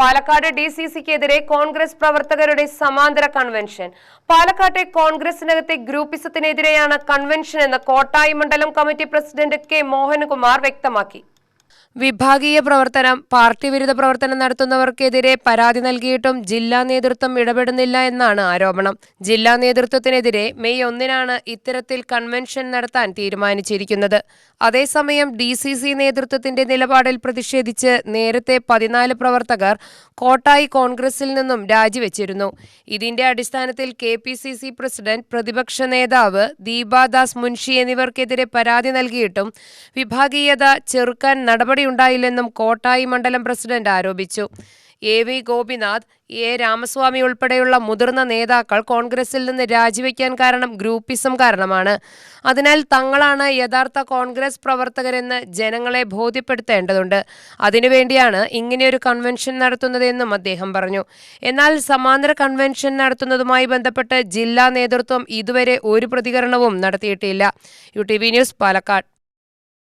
Palakkad D C സിക്കെതിരെ കോൺഗ്രസ് പ്രവർത്തകരുടെ സമാന്തര കൺവെൻഷൻ. പാലക്കാട്ടെ കോൺഗ്രസിനകത്തെ ഗ്രൂപ്പിസത്തിനെതിരെയാണ് കൺവെൻഷൻ എന്ന് കോട്ടായി മണ്ഡലം കമ്മിറ്റി പ്രസിഡന്റ് കെ മോഹൻകുമാർ വ്യക്തമാക്കി. വിഭാഗീയ പ്രവർത്തനം പാർട്ടി വിരുദ്ധ പ്രവർത്തനം നടത്തുന്നവർക്കെതിരെ പരാതി നൽകിയിട്ടും ജില്ലാ നേതൃത്വം ഇടപെടുന്നില്ല എന്നാണ് ആരോപണം. ജില്ലാ നേതൃത്വത്തിനെതിരെ മെയ് ഒന്നിനാണ് ഇത്തരത്തിൽ കൺവെൻഷൻ നടത്താൻ തീരുമാനിച്ചിരിക്കുന്നത്. അതേസമയം ഡി സി സി നേതൃത്വത്തിന്റെ നിലപാടിൽ പ്രതിഷേധിച്ച് നേരത്തെ പതിനാല് പ്രവർത്തകർ കോട്ടായി കോൺഗ്രസിൽ നിന്നും രാജിവെച്ചിരുന്നു. ഇതിന്റെ അടിസ്ഥാനത്തിൽ K P C C president പ്രതിപക്ഷ നേതാവ് ദീപാദാസ് മുൻഷി എന്നിവർക്കെതിരെ പരാതി നൽകിയിട്ടും വിഭാഗീയത ചെറുക്കാൻ നടപടിയുണ്ടായില്ലെന്നും കോട്ടായി മണ്ഡലം പ്രസിഡന്റ് ആരോപിച്ചു. A V Gopinath A Ramaswamy ഉൾപ്പെടെയുള്ള മുതിർന്ന നേതാക്കൾ കോൺഗ്രസിൽ നിന്ന് രാജിവെക്കാൻ കാരണം ഗ്രൂപ്പിസം കാരണമാണ്. അതിനാൽ തങ്ങളാണ് യഥാർത്ഥ കോൺഗ്രസ് പ്രവർത്തകരെന്ന് ജനങ്ങളെ ബോധ്യപ്പെടുത്തേണ്ടതുണ്ട്. അതിനുവേണ്ടിയാണ് ഇങ്ങനെയൊരു കൺവെൻഷൻ നടത്തുന്നതെന്നും അദ്ദേഹം പറഞ്ഞു. എന്നാൽ സമാന്തര കൺവെൻഷൻ നടത്തുന്നതുമായി ബന്ധപ്പെട്ട് ജില്ലാ നേതൃത്വം ഇതുവരെ ഒരു പ്രതികരണവും നടത്തിയിട്ടില്ല. U T V news Palakkad.